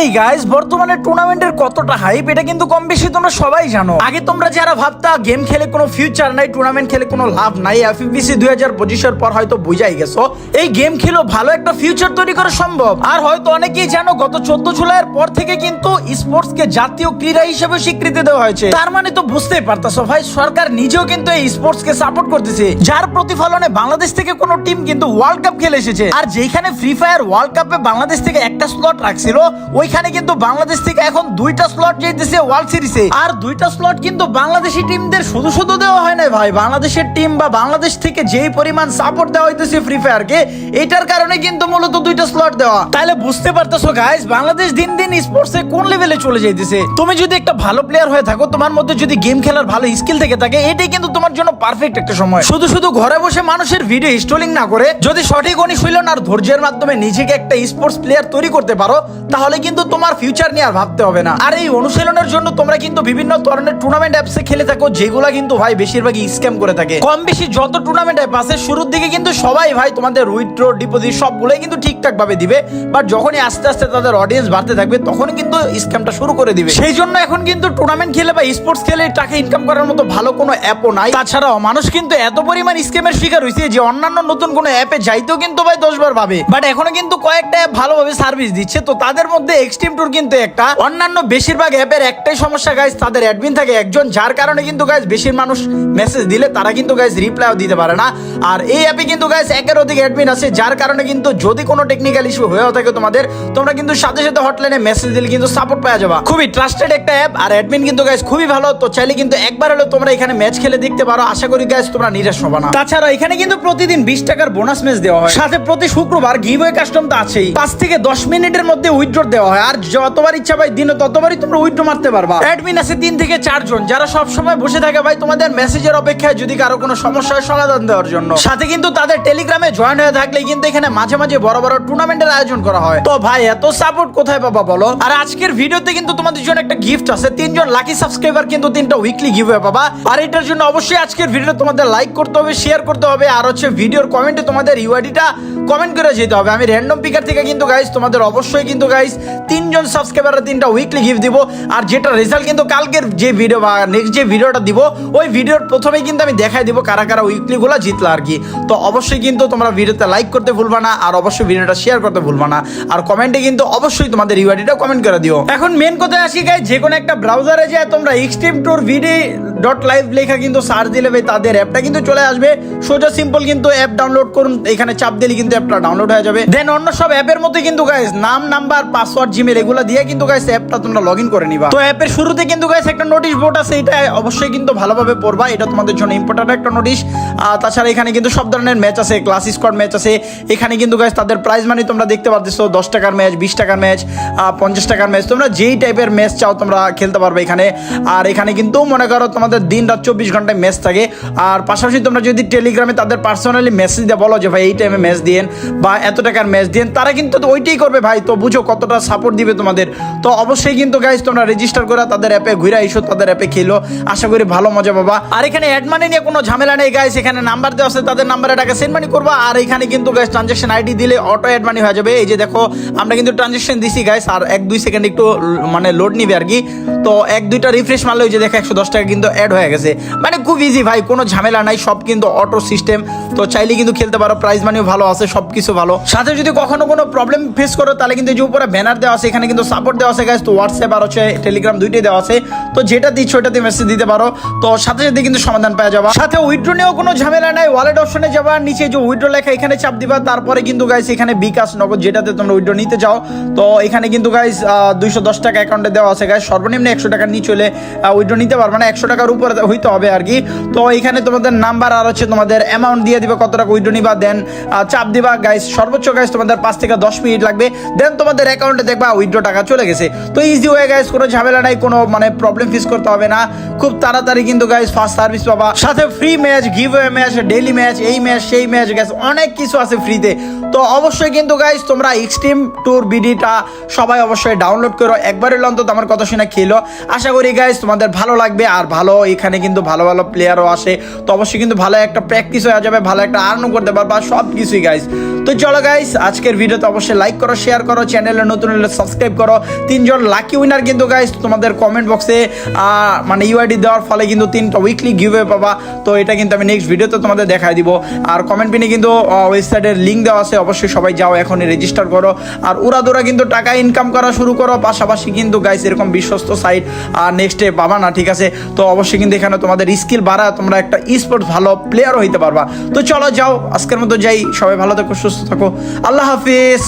এই গাইস বর্তমানে টুর্নামেন্টের কতটা হাইপ এটা কিন্তু কম বেশি তোমরা সবাই জানো। আগে তোমরা যারা ভাবতা গেম খেলে কোনো ফিউচার নাই টুর্নামেন্ট খেলে কোনো লাভ নাই এফবিসি দুই হাজার পঁচিশের পর হয়তো বুঝাই গেছো। এই গেম খেলেও ভালো একটা ফিউচার তৈরি করা সম্ভব। আর হয়তো অনেকেই জানো, গত চোদ্দ জুলাইয়ের পর থেকে কিন্তু স্পোর্টস কে জাতীয় ক্রীড়া হিসেবে স্বীকৃতি দেওয়া হয়েছে। তার মানে তো বুঝতেই পারতাছো ভাই, সরকার নিজেও কিন্তু এই স্পোর্টস কে সাপোর্ট করতেছে। যার প্রতিফলনে বাংলাদেশ থেকে কোনো টিম কিন্তু ওয়ার্ল্ড কাপ খেলে এসেছে। আর যেখানে ফ্রি ফায়ার ওয়ার্ল্ড কাপে বাংলাদেশ থেকে একটা স্লট রাখছিল ওইখানে কিন্তু বাংলাদেশ থেকে এখন দুইটা স্লট যেতেছে ওয়ার্ল্ড সিরিজে আর দুইটা স্লট কিন্তু বাংলাদেশি টিমদের শুধু শুধু দেওয়া হয় না ভাই। বাংলাদেশের টিম বা বাংলাদেশ থেকে যেই পরিমাণ সাপোর্ট দেওয়া হইতেছে ফ্রি ফায়ারকে এটার কারণে কিন্তু মূলত দুইটা স্লট দেওয়া। তাহলে বুঝতে পারতেছো গাইস বাংলাদেশ দিন দিন স্পোর্টসে কোন লেভেলে চলে যাইতেছে? তুমি যদি একটা ভালো প্লেয়ার হয়ে থাকো, তোমার মধ্যে যদি গেম খেলার ভালো স্কিল থেকে থাকে, এটাই কিন্তু তোমার জন্য পারফেক্ট একটা সময়। শুধু শুধু ঘরে বসে মানুষের ভিডিও স্ট্রোলিং না করে, যদি সঠিক অনুশীলন আর ধৈর্যের মাধ্যমে নিজেকে একটা স্পোর্টস প্লেয়ার তৈরি করতে পারো, তাহলে কিন্তু তোমার ফিউচার নিয়ে আর ভাবতে হবে না। আর এই অনুশীলনের জন্য তোমরা কিন্তু বিভিন্ন ধরনের টুর্নামেন্ট অ্যাপসে খেলে থাকো, যেগুলা কিন্তু ভাই বেশিরভাগই স্ক্যাম করে থাকে। কম বেশি যত টুর্নামেন্ট অ্যাপ আছে, শুরুর দিকে কিন্তু সবাই ভাই তোমাদের উইথড্র ডিপোজিট সবগুলোই কিন্তু ঠিকঠাক ভাবে দিবে। বাট যখনই আস্তে আস্তে তাদের অডিয়েন্স বাড়তে থাকবে তখন কিন্তু স্ক্যামটা শুরু করে দিবে। সেই জন্য এখন কিন্তু টুর্নামেন্ট খেলে বা স্পোর্টস খেলে টাকা ইনকাম করার মতো ভালো কোনো অ্যাপও নাই। তাছাড়াও মানুষ কিন্তু এত পরিমাণ স্ক্যামের শিকার হয়েছে যে অন্যান্য নতুন কোনো অ্যাপে যাইতেও কিন্তু ভাই দশবার ভাবে। বাট এখনও কিন্তু কয়েকটা অ্যাপ ভালোভাবে সার্ভিস দিচ্ছে। তো তাদের মধ্যে এক্সট্রিম ট্যুর কিন্তু একটা। অন্যান্য বেশিরভাগ অ্যাপের একটাই সমস্যা গাইজ তাদের অ্যাডমিন থাকে একজন, যার কারণে কিন্তু গাইজ বেশির মানুষ মেসেজ দিলে তারা কিন্তু গাইজ রিপ্লাইও দিতে পারে না। আর এই অ্যাপে কিন্তু গাইজ একের অধিক অ্যাডমিন আছে, যার কারণে কিন্তু যদি কোনো টেকনিক্যাল ইস্যু হয়েও থাকে তোমাদের, তোমরা কিন্তু সাথে সাথে হটলাইনে মেসেজ দিলে কিন্তু সাপোর্ট পাওয়া যাবে। খুবই ট্রাস্টেড একটা অ্যাপ আর অ্যাডমিন কিন্তু গাইজ খুবই ভালো, তো চাইলে কিন্তু একবার হলেও তোমরা এখানে ম্যাচ খেলে দেখতে পারো, আশা করি গাইজ তোমরা নিরাশ হবে না। তাছাড়া এখানে কিন্তু প্রতিদিন বিশ টাকার বোনাস ম্যাচ দেওয়া হয়। সাথে প্রতি শুক্রবার গিভওয়ে কাস্টম তো আছেই। পাঁচ থেকে দশ মিনিটের মধ্যে উইথড্র দেওয়া হয়। আর যতবার ইচ্ছা ভাই, দিনে ততবারই তোমরা উইথড্র মারতে পারবা। অ্যাডমিন আছে তিন থেকে চারজন। যারা সব সময় বসে থাকে ভাই, তোমাদের মেসেজের অপেক্ষায় যদি কারও কোনো সমস্যার সমাধান দেওয়ার জন্য। সাথে কিন্তু তাদের টেলিগ্রামে জয়েন হয়ে থাকলে কিন্তু এখানে মাঝে মাঝে বড় বড় টুর্নামেন্টের আয়োজন করা হয়। তো ভাই, এত সাপোর্ট কোথায় পাবা বলো? আর আজকের ভিডিওতে কিন্তু তোমাদের জন্য একটা গিফট আছে। তিনজন লাকি সাবস্ক্রাইবার কিন্তু তিনটা উইকলি গিভওয়ে পাবা। আর এটার জন্য অবশ্যই আজকের ভিডিও তোমাদের লাইক করতে হবে শেয়ার করতে হবে। আর হচ্ছে ভিডিওর কমেন্টে তোমাদের ইউআইডিটা কমেন্ট করে যেতে হবে। আমি র্যান্ডম পিকার থেকে কিন্তু গাইস তোমাদের অবশ্যই কিন্তু গাইস তিনজন সাবস্ক্রাইবারের তিনটা উইকলি গিফট দিব। আর যেটা রেজাল্ট কিন্তু কালকের যে ভিডিও বা নেক্সট যে ভিডিওটা দিব, ওই ভিডিওর প্রথমেই কিন্তু আমি দেখাই দিব কারা কারা উইকলি গুলো জিতলো আর কি। তো অবশ্যই কিন্তু তোমরা ভিডিওতে লাইক করতে ভুলবা না, আর অবশ্যই ভিডিওটা শেয়ার করতে ভুলবা না। আর কমেন্টে কিন্তু অবশ্যই তোমাদের ইউআইডিটা কমেন্ট করে দিও। এখন মেন কথা আসি গাইস যে কোনো একটা ব্রাউজারে যায়, তোমরা extreme tour video dot live লেখা কিন্তু সার্চ দিলে ভাই তাদের অ্যাপটা কিন্তু চলে আসবে। সোজা সিম্পল কিন্তু অ্যাপ ডাউনলোড করুন, এখানে চাপ দিলে কিন্তু অ্যাপটা ডাউনলোড হয়ে যাবে। দেন অন্য সব অ্যাপের মধ্যে কিন্তু গাইস নাম নাম্বার পাসওয়ার্ড জিমেল এগুলো দিয়ে কিন্তু গাইস অ্যাপটা তোমরা লগ ইন করে নিবা। তো অ্যাপের শুরুতে কিন্তু গাইস একটা নোটিশ বোর্ড আছে, এটা অবশ্যই কিন্তু ভালোভাবে পড়বা, এটা তোমাদের জন্য ইম্পর্টেন্ট একটা নোটিশ তাছাড়া এখানে কিন্তু সব ধরনের ম্যাচ আছে ক্লাস স্কোয়াড ম্যাচ আছে, এখানে কিন্তু গাইস তাদের প্রাইজ মানি তোমরা দেখতে পারতেছো, দশ টাকার ম্যাচ বিশ টাকার ম্যাচ পঞ্চাশ টাকার ম্যাচ তোমরা যেই টাইপের ম্যাচ চাও তোমরা খেলতে পারবে এখানে। আর এখানে কিন্তু মনে করো তোমাদের দিন রাত চব্বিশ ঘন্টায় ম্যাচ থাকে। আর পাশাপাশি তোমরা যদি টেলিগ্রামে তাদের পার্সোনালি মেসেজ দিয়ে, বলো যে, ভাই, এই টাইমে ম্যাচ দিয়েন বা এত টাকার ম্যাচ দিয়েন, তারা কিন্তু ওইটাই করবে, ভাই, তো বুঝো কতটা সাপোর্ট দিবে তোমাদের। তো অবশ্যই কিন্তু গাইজ তোমরা রেজিস্টার করে তাদের অ্যাপে ঘুরে এসো, তাদের অ্যাপে খেলো। আশা করি ভালো মজা পাবা। আর এখানে অ্যাড মানি নিয়ে কোনো ঝামেলা নেই গাইজ এখানে নাম্বার দেওয়া আছে, তাদের নাম্বারে টাকা সেন্ড মানি করবা। আর এখানে কিন্তু গাইজ ট্রানজাকশন আইডি দিলে অটো অ্যাড মানি হয়ে যাবে। এই যে দেখো, আমরা কিন্তু ট্রানজাকশন দিছি গাইজ আর এক দুই সেকেন্ড একটু মানে লোড নিবে আর কি। তো এক, দুইটা রিফ্রেশ মারলে ওই যে দেখে একশো দশ টাকা কিন্তু অ্যাড হয়ে গেছে। মানে খুব ইজি ভাই, কোনো ঝামেলা নাই, সব কিন্তু অটো সিস্টেম তো চাইলে কিন্তু খেলতে পারো প্রাইজ মানিও ভালো আছে সব কিছু ভালো। সাথে যদি কখনো কোনো প্রবলেম ফেস করো, তাহলে কিন্তু যে উপরে ব্যানার দেওয়া আছে, এখানে কিন্তু সাপোর্ট দেওয়া আছে গাছ তো হোয়াটসঅ্যাপ আর হচ্ছে টেলিগ্রাম দুইটাই দেওয়া আছে। তো যেটা দিচ্ছ ওটাতে মেসেজ দিতে পারো। তো সাথে সাথে কিন্তু সমাধান পাওয়া যাবে। সাথে উইথড্র নিয়েও কোনো ঝামেলা নাই। ওয়ালেট অপশনে যাবা, নিচে যে উইথড্র লেখা, এখানে চাপ দিবা। তারপরে কিন্তু গাইস এখানে বিকাশ নগদ যেটাতে তোমরা উইড্রো নিতে চাও। তো এখানে কিন্তু গাইস দুইশো দশ টাকা অ্যাকাউন্টে দেওয়া আছে গাইস সর্বনিম্ন একশো টাকার নিচে হলে উইড্রো নিতে পারবে না। একশো টাকার উপরে হইতে হবে আর কি। তো এখানে তোমাদের নাম্বার আর হচ্ছে তোমাদের অ্যামাউন্ট দিয়ে দিবে, কত টাকা উইথড্র নিবা দেন চাপ দিবা। গাইস সর্বোচ্চ গাইস তোমাদের পাঁচ থেকে দশ মিনিট লাগবে। দেন তোমাদের অ্যাকাউন্টে দেখবা উইড্রো টাকা চলে গেছে। তো ইজি হয়ে গাইস কোনো ঝামেলা নাই, কোনো মানে প্রবলেম ফেস করতে হবে না। খুব তাড়াতাড়ি কিন্তু গাইস ফার্স্ট সার্ভিস পাবা। সাথে free match give match daily match এই ম্যাচ সেই ম্যাচ গাইস অনেক কিছু আছে ফ্রিতে তো অবশ্যই কিন্তু গাইস তোমরা এক্সট্রিম ট্যুর বিডিটা সবাই অবশ্যই ডাউনলোড করো। একবার অন্তত আমার কথা শুনে খেলো। আশা করি গাইস তোমাদের ভালো লাগবে আর ভালো এখানে কিন্তু ভালো ভালো প্লেয়ারও আসে। তো অবশ্যই কিন্তু ভালো একটা প্র্যাকটিস হয়ে যাবে, ভালো একটা আর্নও করতে পারবা সব কিছুই গাইস তো চলো গাইস আজকের ভিডিওতে অবশ্যই লাইক করো শেয়ার করো চ্যানেলে নতুন হলে সাবস্ক্রাইব করো। তিনজন লাকি উইনার কিন্তু গাইস তোমাদের কমেন্ট বক্সে মানে ইউআইডি দেওয়ার ফলে কিন্তু তিনটা উইকলি গিভে পাবা। তো এটা কিন্তু আমি নেক্সট ভিডিওতে তোমাদের দেখাই দিব। আর কমেন্ট পিনে কিন্তু ওয়েবসাইটের লিঙ্ক দেওয়া আছে, অবশ্যই সবাই যাও এখনই রেজিস্টার করো। আর উড়াদোড়া কিন্তু টাকা ইনকাম করা শুরু করো, পাশাপাশি কিন্তু গাইস এরকম বিশ্বস্ত সাইট আর নেক্সটে পাবা না, ঠিক আছে? তো অবশ্যই কিন্তু এখানে তোমাদের স্কিল বাড়া তোমরা একটা স্পোর্টস ভালো প্লেয়ারও হইতে পারবা। তো চলো যাও, আজকের মতো যাই, সবাই ভালো থাকো, সুস্থ থাকো। আল্লাহ হাফিজ!